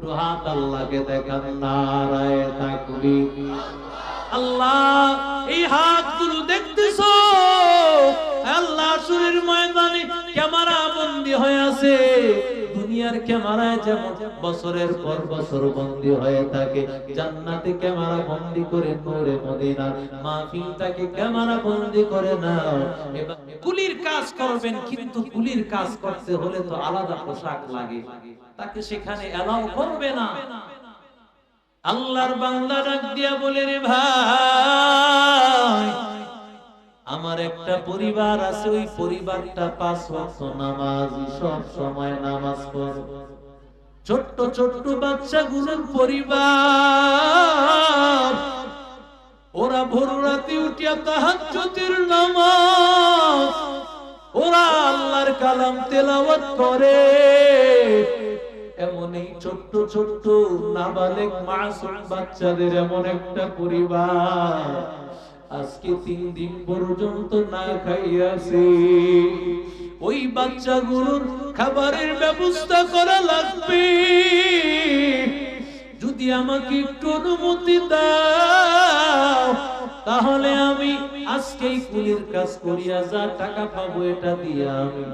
দুটো হাত আল্লাহকে দেখান, নারায় তাকবি আল্লাহ, এই হাতগুলো দেখতেছো? আল্লাহ সুরের ময়দানে ক্যামেরা বন্দী হয়ে আছে। দুনিয়ার ক্যামেরায় যেমন বছরের পর বছর বন্দি হয়ে থাকে, জান্নাতে ক্যামেরা বন্দি করে নূরে মদিনা মাহফিলটাকে ক্যামেরা বন্দি করে নাও। কুলির কাজ করবেন, কিন্তু কুলির কাজ করতে হলে তো আলাদা পোশাক লাগে। তাকে সেখানে এলাও করবে না। আল্লাহর বান্দা ডাক দিয়া বলে, রে ভাই আমার একটা পরিবার আছে, ওই পরিবারটা পাঁচ ওয়াক্ত নামাজ, সব সময় নামাজ পড়ে। ছোট্ট ছোট্ট বাচ্চাগুলোর পরিবার, ওরা ভোর রাতে উঠিয়া তাহাজ্জুদের নামাজ, ওরা আল্লাহর কালাম তেলাওয়াত করে। এমন এই ছোট্ট ছোট্ট নাবালেক মাসুম বাচ্চাদের এমন একটা পরিবার। আজকে তিন দিন পর্যন্ত না খাইয়াছে। ওই বাচ্চাগুলোর খাবারের ব্যবস্থা করা লাগবে। যদি আমাকে একটু অনুমতি দাও তাহলে আমি আজকেই কুলির কাজ করিয়া যা টাকা পাবো এটা দিয়ে আমি,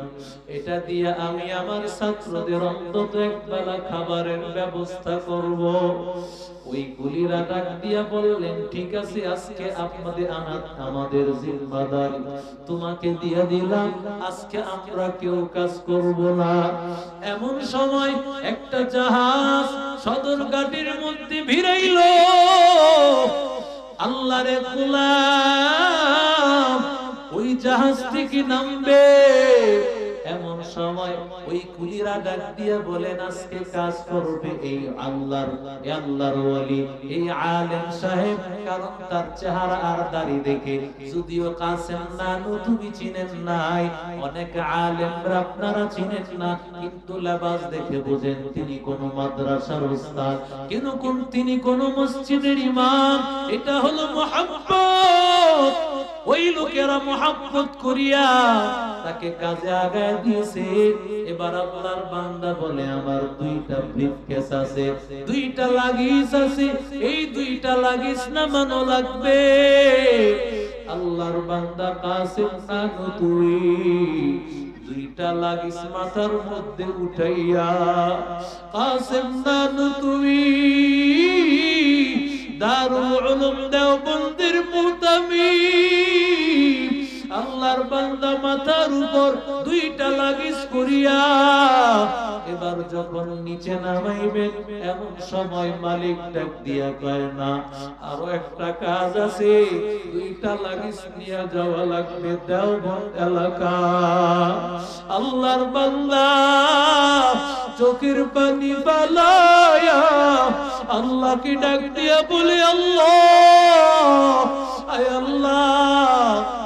এটা দিয়ে আমি আমার ছাত্রদের অন্তত একবেলা খাবারের ব্যবস্থা করব। ওই কুলিরা ডাক দিয়া বললেন, ঠিক আছে, আজকে আপনাদের আনাত, আমাদের জিম্মাদারি, তোমাকে দিয়ে দিলাম, আজকে আমরা কেউ কাজ করব না। এমন সময় একটা জাহাজ সদর ঘাটের মধ্যে ভিড়াইল। আল্লাহরে গোলাম ওই জাহাজ থেকে নামবে। এমন সময় ওই কুলিরা ডাক দিয়ে বলেন, আজকে কাজ করবে এই আল্লাহর আল্লাহর ওলি এই আলেম সাহেব। কারণ তার চেহারা আর দাড়ি দেখে যদিও কাসেম নানু তুমি চিনেন নাই, অনেক আলেমরা আপনারা চিনেন না, কিন্তু লেবাস দেখে বুঝেন তিনি কোন মাদ্রাসার উস্তাদ কেন কোন তিনি কোন মসজিদের ইমাম? এটা হলো মোহাম্মত ওই লোকেরা মোহাম্মত করিয়া তাকে কাজে আগায় দিয়েছে। এবার আপনার বান্দা বলে, আমার দুইটা ব্রিফকেস আছে, দুইটা লাগিস আছে, এই দুইটা লাগিস নামানো লাগবে। আল্লাহর বান্দা কাসিম নানু তুই দুইটা লাগিস মাথার মধ্যে উঠাইয়া কাসিম নানু তুই দারুল উলুম দেওবন্দির মুতামি আল্লাহর বান্দা মাথার উপর দুইটা লাগিস করিয়া, এবার যখন নিচে নামাইবেন এমন সময় মালিক ডাক দিয়া কয়, না, আরও একটা কাজ আছে, দুইটা লাগিস নিয়ে যাওয়া লাগবে দেওবন্দ এলাকা। আল্লাহর বান্দা চোখের পানি পালায়া আল্লাহকে ডাক দিয়া বলে, আল্লাহ, আয় আল্লাহ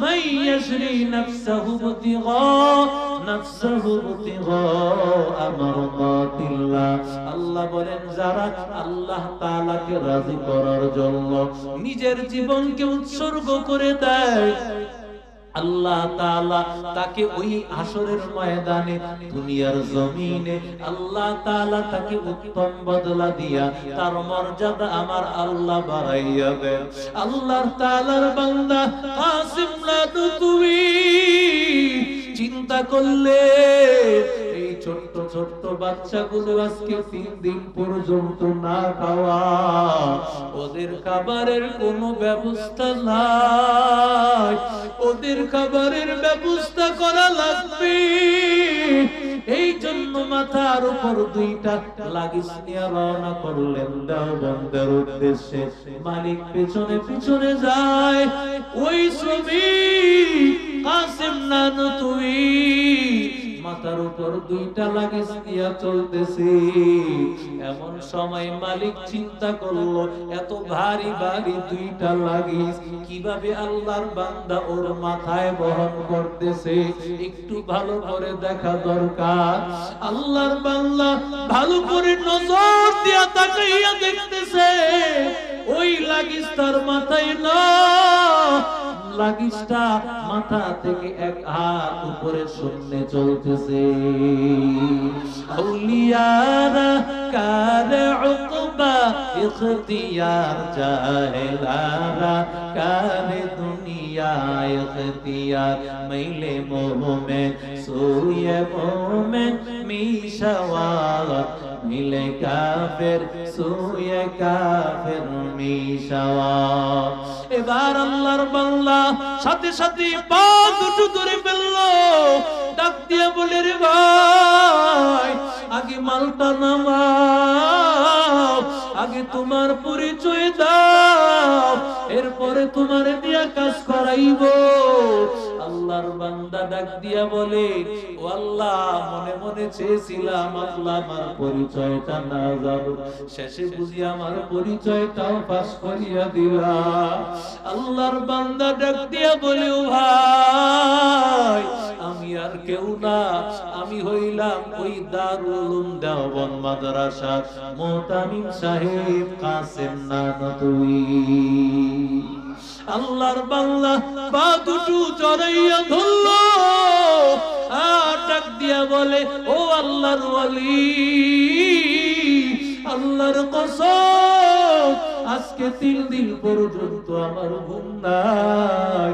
من يشري نفسه ابتغاء نفسه ابتغاء مرضات الله আল্লাহ বলেন যারা আল্লাহ তাআলাকে রাজি করার জন্য নিজের জীবনকে উৎসর্গ করে দেয় আল্লাহ তাআলা তাকে ওই আসরের ময়দানে দুনিয়ার জমিনে আল্লাহ তাআলা তাকে উত্তম বদলা দিয়া তার মর্যাদা আমার আল্লাহ বাড়াইয়া দেয় আল্লাহ তাআলার বান্দা কাসিম না তুমি চিন্তা করলে ছোট্ট ছোট্ট বাচ্চাগুলো আজকে তিন দিন পর্যন্ত না খাওয়া। ওদের খাবারের কোনো ব্যবস্থা নাই। ওদের খাবারের ব্যবস্থা করা লাগবে। এই জন্য মাথার উপর দুইটা লাগিস নিয়ে রওনা করলেন দেওবন্দের উদ্দেশ্যে। মালিক পেছনে পিছনে যায়। ওই শ্রমিক কাসিম নানু তুই মাথার উপর দুইটা লাগেজ দিয়া চলতেছি। এমন সময় মালিক চিন্তা করল, এত ভারী ভারী দুইটা লাগেজ কীভাবে আল্লাহর বান্দা ওর মাথায় বহন করতেছে? একটু ভালো করে দেখা দরকার। আল্লাহর বান্দা ভালো করে নজর দিয়া তাকাইয়া দেখতেছে, ওই লাগিস তার মাথায় না। লাগিসটা মাথা থেকে এক হাত উপরে শূন্য চলতেছে। আউলিয়ারা কার উকবা ইখতিয়ার জাহেলারা কার দুনিয়া ইখতিয়ার, মাইলে সুয়ে মোমেন মিশাওয়াত মিলে কাফের, সুয়ে কাফের মিশাওয়াত এবার আল্লাহর বাংলা সাথে সাথে পা দুটো ধরে ফেলল, ডাক দিয়ে বলে, রে ভাই, আগে মালটা নামাও, আগে তোমার পরিচয় দাও, এরপরে তোমার দিয়া কাজ করাইব। আল্লাহর বান্দা ডাক দিয়া বলে, ও আল্লাহ, মনে মনে চেয়েছিলাম আল্লাহ আমার পরিচয়টা না যাব শেষে বুঝি আমার পরিচয়টাও পাস করিয়া দিলা আল্লাহর বান্দা ডাক দিয়া বলে, ও ভাই, আমি আর কেউ না। আমি হইলাম ওই দারুল দেওবন মাদ্রাসা মোতামিম সাহেব কাসেম নানতুই। আল্লাহর বাংলা পা দুটু চড়াইয়া ধরল। আর ডাক দিয়া বলে, ও আল্লাহর ওয়ালি, আল্লাহর কসম, আজকে তিন দিন পর্যন্ত আমার ঘুম নাই।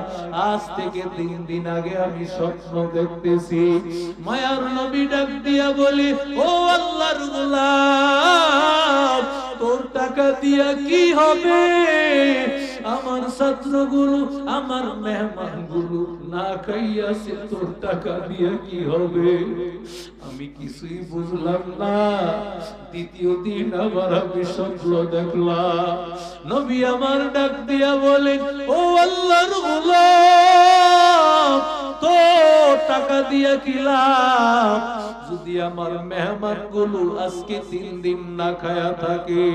আজ থেকে তিন দিন আগে আমি স্বপ্ন দেখতেছি। মায়ার নবী ডাক দিয়া বলে, ও আল্লাহর গোলাম, তোর টাকা দিয়া কি হবে? আমার ছাত্রগুলো আমার মেহমানগুলো না খাইয়াছে তোর টাকা দিয়া কি হবে? আমি কিছুই বুঝলাম না। দ্বিতীয় দিন আবার আমি স্বপ্ন দেখলাম। নবী আমার ডাক দিয়া বলেন, ও আল্লাহর গোলাম তো টাকা দিয়া কিলাম যদি আমার মেহমানগুলো আজকে তিন দিন না খায়া থাকে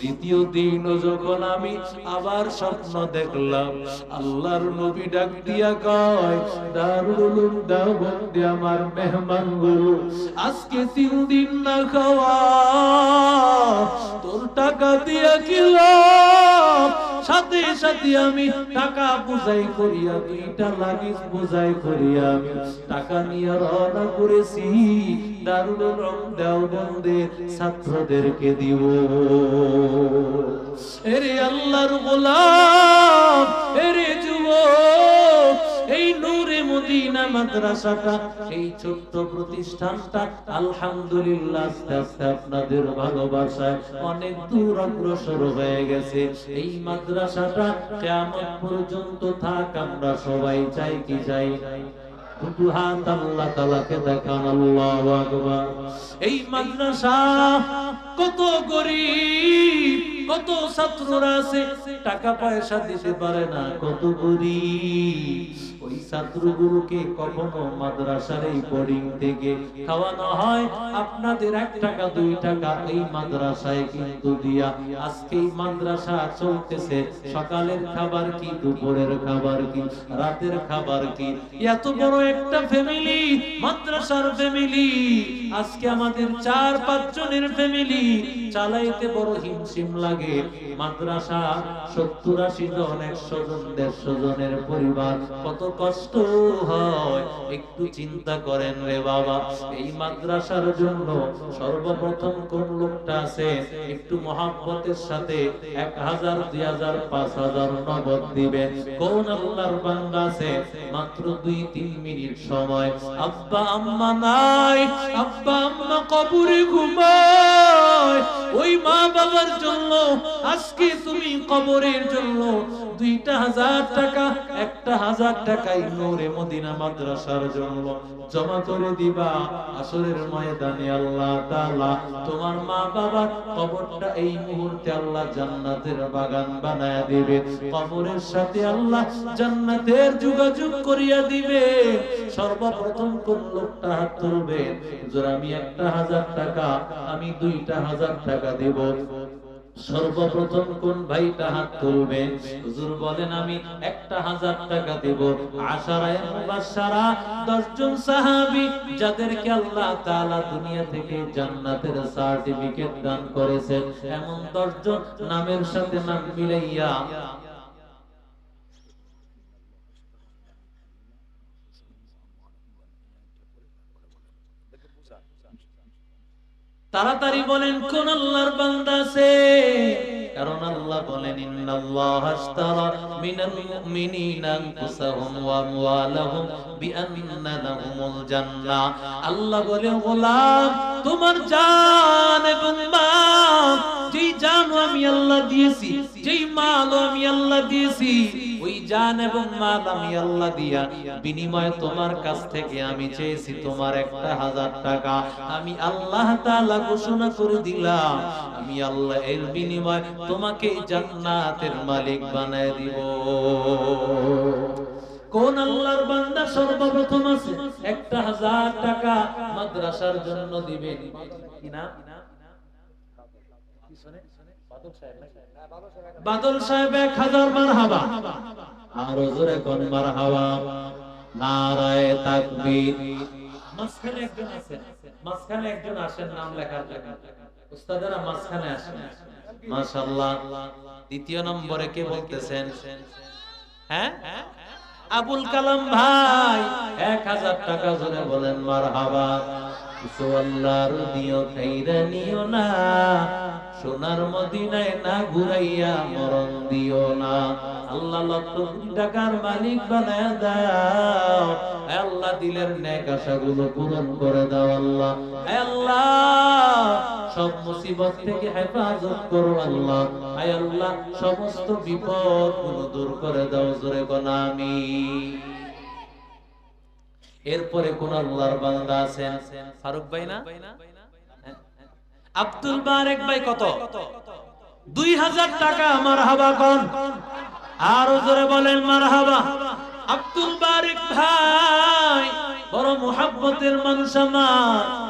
তৃতীয় দিন যখন আমি আবার স্বপ্ন দেখলাম, আল্লাহর নবী ডাক দিয়া কয়, দারুল উলুম দেওবন্দে আমার মেহমানগুলো আজকে তিন দিন না খাওয়া, তোর টাকা দিয়া কিলাম সাথে সাথে আমি টাকা বুঝাই করিয়া, দুইটা লাগিস বুঝাই করিয়া আমি টাকা নিয়ে রওনা করেছি। ছাত্রদেরকে দিব। এরে আল্লাহর গোলাম, এরে এই নূরে মদিনা মাদ্রাসাটা, এই ছোট্ট প্রতিষ্ঠানটা, আলহামদুলিল্লাহ আস্তে আস্তে আপনাদের ভালোবাসায় অনেক দূর অগ্রসর হয়ে গেছে। এই মাদ্রাসাটা কেমন পর্যন্ত থাক, আমরা সবাই চাই কি চাই দুটো এই মাদ্রাসা কত গরিব। কত ছাত্ররা আছে, টাকা পয়সা দিতে পারে না, কত গরিব ওই ছাত্রগুলোকে কখনো মাদ্রাসার এই বোর্ডিং থেকে খাওয়ানো হয়। আপনাদের এক টাকা, দুই টাকা এই মাদ্রাসায় কিন্তু দিয়া। আজকে এই মাদ্রাসা চলতেছে, সকালের খাবার কি, দুপুরের খাবার কি, রাতের খাবার কি? এত বড় একটা ফ্যামিলি মাদ্রাসার ফ্যামিলি আজকে আমাদের চার পাঁচ জনের ফ্যামিলি চালাইতে বড় হিমশিম লাগে। মাদ্রাসা সত্তর আশি জন, একশো জন, দেড়শো জনের পরিবার। কত কষ্ট হয়, একটু চিন্তা করেন রে বাবা। এই মাদ্রাসার জন্য সর্বপ্রথম কোন লোকটা আছে? একটু মহাব্বতের সাথে এক হাজার, দুই হাজার, পাঁচ হাজার নগদ দিবে কোন আল্লাহর আছে? মাত্র দুই, তিন মিনিট সময়। আব্বা, আম্মা নাই, আব্বা, আম্মা কবরে ঘুমায়। ওই মা বাবার জন্য আজকে তুমি কবরের জন্য দুইটা হাজার টাকা, একটা হাজার টাকাই নূরে মদিনা মাদ্রাসার জন্য জমা করে দিবা। আসরের ময়দানে আল্লাহ তাআলা তোমার মা বাবার কবরটা এই মুহূর্তে আল্লাহ জান্নাতের বাগান বানায় দিবে। কবরের সাথে আল্লাহ জান্নাতের যোগাযোগ করিয়া দিবে। সর্বপ্রথম কোন লোকটা হাত তুলবে? হুজুর, আমি একটা হাজার টাকা, আমি দুইটা হাজার টাকা দেব। সর্বপ্রথম কোন ভাইটা হাত তুলবে? হুজুর বলেন, আমি একটা হাজার টাকা দেব। আশারায় মুবাশশারা দশজন সাহাবী যাদেরকে আল্লাহ তাআলা দুনিয়া থেকে জান্নাতের সার্টিফিকেট দান করেছেন, এমন দশজন নামের সাথে নাম মিলাইয়া তাড়াতাড়ি বলেন, কোন আল্লাহর বান্দা আছে? কারণ আল্লাহ বলেন, ইন্নাল্লাহ আশতারা মিনাল মুমিনিনা আনফুসাহুম ওয়া আমওয়ালাহুম বিআন্না লাহুমুল জান্নাহ আল্লাহ বলে, গোলাম, তোমার জান এবং মাল যেই জান আমি আল্লাহ দিয়েছি, যেই মাল আমি আল্লাহ দিয়েছি ওই জান এবং মাল আমি আল্লাহ দিয়া বিনিময়ে তোমার কাছ থেকে আমি চেয়েছি তোমার একটা হাজার টাকা। আমি আল্লাহ তাআলা ঘোষণা করে দিলাম, আমি আল্লাহ এর বিনিময়ে তোমাকে জান্নাতের মালিক বানায় দিব। কোন আল্লাহর বান্দা সর্বপ্রথম আছে? একটা হাজার টাকা মাদ্রাসার জন্য দিবেন কি না বাদল সাহেব এক হাজার মার হাবা আরও জোরে কোন মার হাওয়া নারায় তাকবীর। মাঝখানে একজন আছেন। মাঝখানে একজন আসেন নাম লেখার জন্য। উস্তাদেরা মাঝখানে আসেন। মাশাআল্লাহ। দ্বিতীয় নম্বরে কে বলতেছেন? হ্যাঁ? আবুল কালাম ভাই। এক হাজার টাকা জোরে বলেন মার হাবা কিছু আল্লাহর দিও খাইরা নিও না। সোনার মদিনায় না ঘুরাইয়া মরণ দিও না। আল্লাহ লক্ষ টাকার মালিক বানায় দাও। আল্লাহ, দিলের ন্যাক আশাগুলো পূরণ করে দাও আল্লাহ। আল্লাহ, সব মুসিবত থেকে হেফাজত করো আল্লাহ। আয় আল্লাহ, সমস্ত বিপদগুলো দূর করে দাও জোরে কোনা আমি। এরপরে কোন আল্লাহর বান্দা আছেন? ফারুক ভাই না? আব্দুল বারেক ভাই কত? দুই হাজার টাকা আমার হাবা কন আরও জোরে বলেন মার হাবা আব্দুল বারেক ভাই, বড় মোহাম্মতের মানুষ আমার।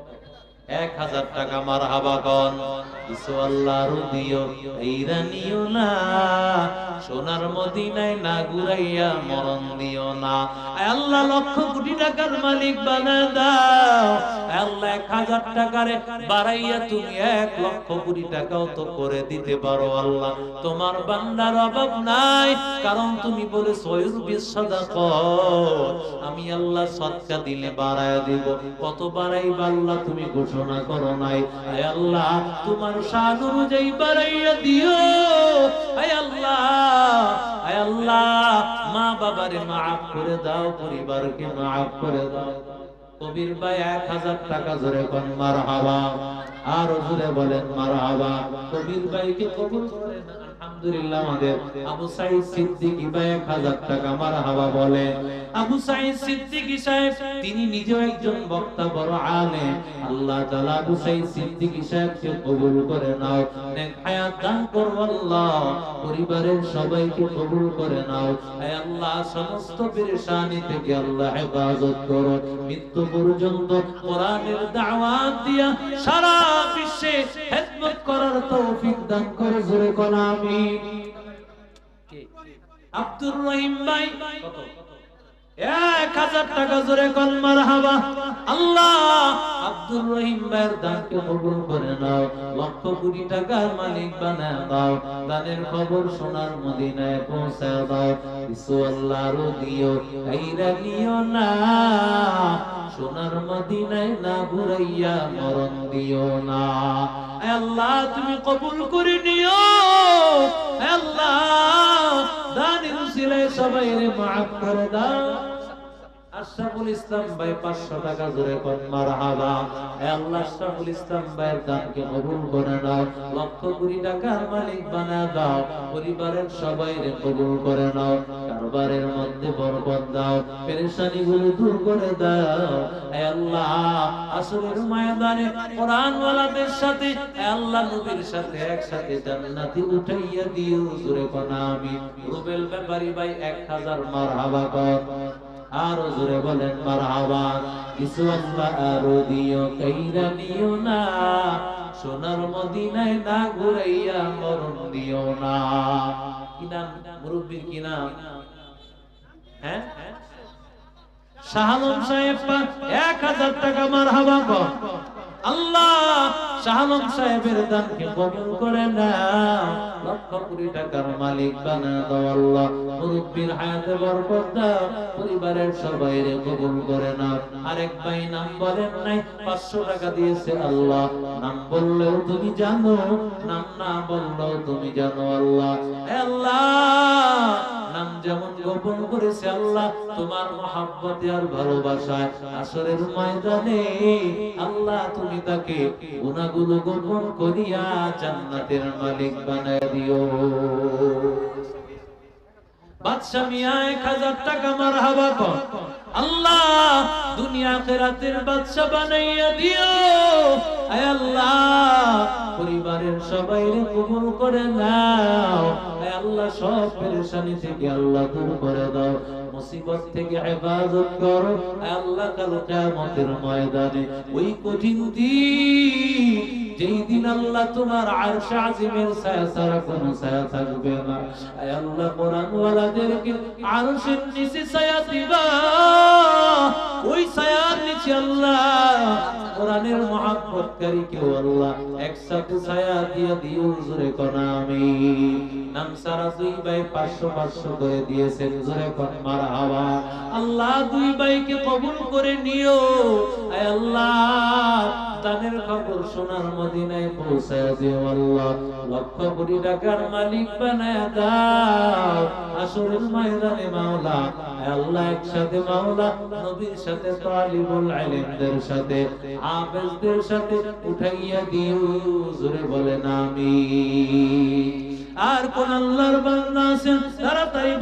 এক হাজার টাকা মার হাবাগন কিছু না। সোনার না মরণ দিও না। আল্লাহ, লক্ষ কোটি টাকার মালিক বানা দাও। আল্লাহ, এক হাজার বাড়াইয়া তুমি এক লক্ষ কোটি টাকাও তো করে দিতে পারো আল্লাহ। তোমার বান্দার অভাব নাই, কারণ তুমি বলে সয়ুর আমি আল্লাহ সৎকা দিলে বাড়ায় দিব। কত বাড়াই আল্লাহ তুমি ঘোষণা করো নাই। আয় আল্লাহ, তোমার শান অনুযায়ী বাড়াইয়া দিও। আয় আল্লাহ আয় আল্লাহ, মা বাবারে মাফ করে দাও, পরিবারকে মাফ করে দাও। কবির ভাই এক হাজার টাকা ধরে কোন মার হাবা আর জোরে বলেন মার হাবা কবির ভাইকে কবুল আলহামদুলিল্লাহ আমাদের আবু সাইদ সিদ্দিকী ভাই এক হাজার টাকা মার হাওয়া বলে। আবু সাইদ সিদ্দিকী সাহেব, তিনি নিজেও একজন বক্তা বড় আলেম। আল্লাহ তাআলা আবু সাইদ সিদ্দিকী সাহেবকে কবুল করে নাও। নেক হায়াত দান করো আল্লাহ, পরিবারের সবাইকে কবুল করে নাও। হে আল্লাহ, সমস্ত পেরেশানি থেকে আল্লাহ হেফাজত করো। মৃত্যু পর্যন্ত কোরআনের দাওয়াত দিয়া সারা বিশ্বে খেদমত করার তৌফিক দান করো, জোরে কোন আমি আব্দুর রহিম ভাই। কত? এক হাজার টাকা মারহাবা। আল্লাহ, আব্দুর করে নাও টাকার মালিক সোনার মদিনায় না, সোনার না ঘুরাইয়া মরণ দিও না। আল্লাহ, তুমি কবুল করে নিও। আল্লাহ, দানের সবাই রে মাফ করে দাও। আশরাফুল ইসলাম ভাই 500 টাকা জোরে কোন, মারহাবা। হে আল্লাহ আশরাফুল ইসলাম ভাইয়ের দানকে কবুল করে নাও, লক্ষ কোটি টাকার মালিক বানায় দাও, পরিবারের সবাইরে কবুল করে নাও, কারবারের মধ্যে বরকত দাও পেরেশানি গুলো দূর করে দাও। হে আল্লাহ আসরের ময়দানে কোরআন ওয়ালাদের সাথে হে আল্লাহ নবীর সাথে একসাথে জান্নাতি উঠাইয়া দিও, জোরে কোন আমি রুবেল ব্যাপারী ভাই 1000 মারহাবা কর। আরও জোরে বলেন কিছু আল্লাহ আরও দিও, কইরা নিও না। সোনার মদিনায় না ঘুরাইয়া মরণ দিও না। কি নাম? মুরব্বীর কি নাম? হ্যাঁ? শাহালম সাহেব, এক হাজার টাকা মারহাবা আল্লাহ শাহালম সাহেবের দানকে কবুল করে না লক্ষ কোটি টাকার মালিক বানা দাও আল্লাহ। মুরব্বীর হায়াতে বরকত দাও। পরিবারের কবুল করে নাও। আরেক ভাই নাম বলেন নাই 500 টাকা দিয়েছে আল্লাহ। নাম বললেও তুমি জানো, নাম না বললেও তুমি জানো আল্লাহ। আল্লাহ নাম যেমন গোপন করেছে আল্লাহ, তোমার মহাব্বতে আর ভালোবাসায় আসরের ময়দানে আল্লাহ তুমি তাকে গুণাগুলো গোপন করিয়া জান্নাতের মালিক বানায় দিও। বাদশা মিয়া এক হাজার টাকা মার হাবা আল্লাহ, দুনিয়া খেরাতের বাদশা বানাইয়া দিও। আল্লাহ, পরিবারের সবাই কবুল করে নাও। আল্লাহ, সব পেরেশানি থেকে আল্লাহ দূর করে দাও। থেকে আয় আল্লাহ কাল কিয়ামতের ময়দানে ওই কঠিন দিন যেই দিন আল্লাহ তোমার আরশ আজিমের ছায়া ছাড়া কোনো ছায়া থাকবে না। আয় আল্লাহ কোরআন ওয়ালাদেরকে আরশের নিচে ছায়া দিবা। ওই ছায়ার নিচে আল্লাহ, কোরআনের মহাব্বতকারী কেউ আল্লাহ। একসাথে ছায়া দিয়ে দিও, জোরে কোনা আমি নাম সারা দুই ভাই পাঁচশো পাঁচশো করে দিয়েছেন, জোরে কোন মার হাওয়া আল্লাহ দুই ভাইকে কবুল করে নিও। আল্লাহ, দানের খবর সোনার মদিনায় পৌঁছায় দিও আল্লাহ। লক্ষ কোটি টাকার মালিক বানায় দাও। আসরের ময়দানে মাওলা আল্লাহ একসাথে মাওলা, নবীর সাথে তালিবুল সাথে সাথে উঠাইয়া দিও, জোরে বলেন আর কোন আল্লাহর বান্দা আছেন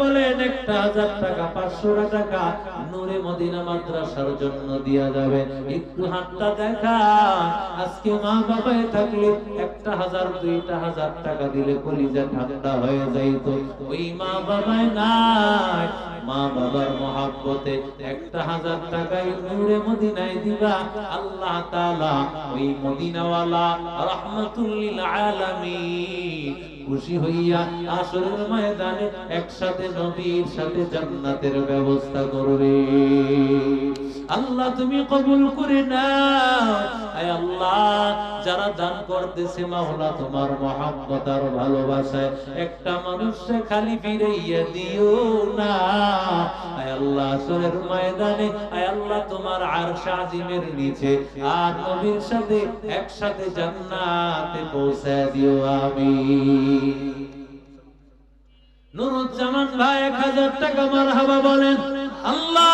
বলেন, একটা হাজার টাকা, পাঁচশো টাকা নূরে মদিনা মাদ্রাসার জন্য দিয়া যাবে। একটু হাতটা দেখা আজকে মা বাবায় থাকলে একটা হাজার, দুইটা হাজার টাকা দিলে কলিজা ঠান্ডা হয়ে যাইত। ওই মা বাবায় নাই মা বাবার মহাব্বতে একটা হাজার টাকায় নূরে মদিনায় দিবা। আল্লাহ তাআলা ওই মদিনাওয়ালা রহমতুল্লিল আলামিন খুশি হইয়া আসরের ময়দানে একসাথে নবীর সাথে জান্নাতের ব্যবস্থা করবে। আল্লাহ, তুমি কবুল করে আয় আল্লাহ, যারা দান করতেছে মাওলা, তোমার মহাব্বত আর ভালোবাসায় একটা মানুষকে খালি ফিরাইয়া দিও না। আয় আল্লাহ, আসরের ময়দানে, আয় আল্লাহ, তোমার আরশ আজিমের নিচে আর নবীর সাথে একসাথে জান্নাতে পৌঁছে দিও আমি নুরুজ্জামান ভাই এক হাজার টাকা মারহাবা বলেন আল্লাহ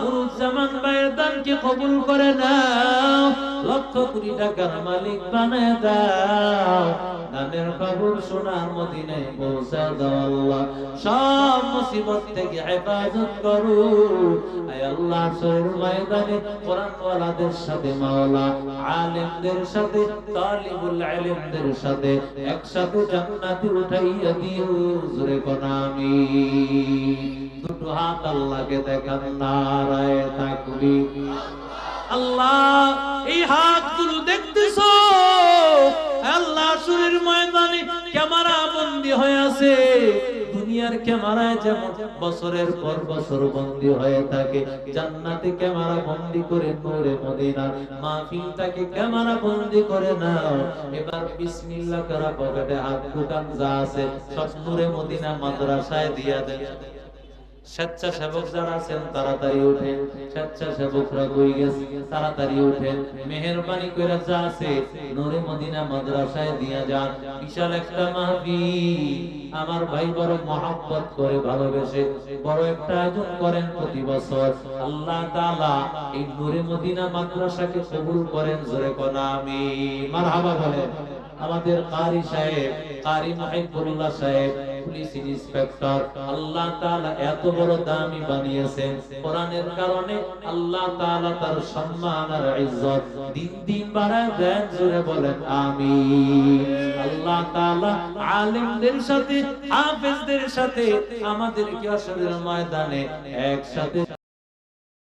নুরুজ্জামান ভাইয়ের দানকে কবুল করে নাও। লক্ষ কোটি টাকার মালিক বানায় দাও। দানের খবর সোনার মদিনায় পৌঁছা দাও আল্লাহ। সব মুসিবত থেকে হেফাজত করো। আয় আল্লাহ সরের ময়দানে কোরআন সাথে, মাওলা আলেমদের সাথে, তালিবুল ইলমদের সাথে একসাথে জান্নাতে উঠাইয়া দিও। জোরে দুটো হাত আল্লাহকে দেখান, নারায় তাকবীর। আল্লাহ এই হাতগুলো দেখতেছো? আল্লাহ সুরের ময়দানে ক্যামেরা বন্দি হয়ে আছে। করে এবার হাত দোকান যা আছে মাদ্রাসায় দিয়া দেন। স্বেচ্ছাসেবক যারা আছেন, তাড়াতাড়ি স্বেচ্ছাসেবকরা কই গেছে? তাড়াতাড়ি করে যা আছে, নূরে মদিনা মাদ্রাসায় দিয়া যান। বিশাল একটা মাহফিল। আমার ভাই বড় মহাব্বত করে ভালোবেসে। বড় একটা আয়োজন করেন প্রতি বছর। আল্লাহ তাআলা এই নূরে মদিনা মাদ্রাসাকে কবুল করেন, জোরে আমি মারহাবা বলেন। আমাদের কারি সাহেব, কারি মাহিবুল্লাহ সাহেব পুলিশ ইন্সপেক্টর আল্লাহ তাআলা এত বড় দামি বানিয়েছেন। কোরআনের কারণে আল্লাহ তাআলা তার সম্মান আর দিন দিন বাড়ায় দেন, জোরে বলেন, আমিন। আল্লাহ তাআলা আলেমদের সাথে, হাফেজদের সাথে আমাদেরকে আসরের ময়দানে একসাথে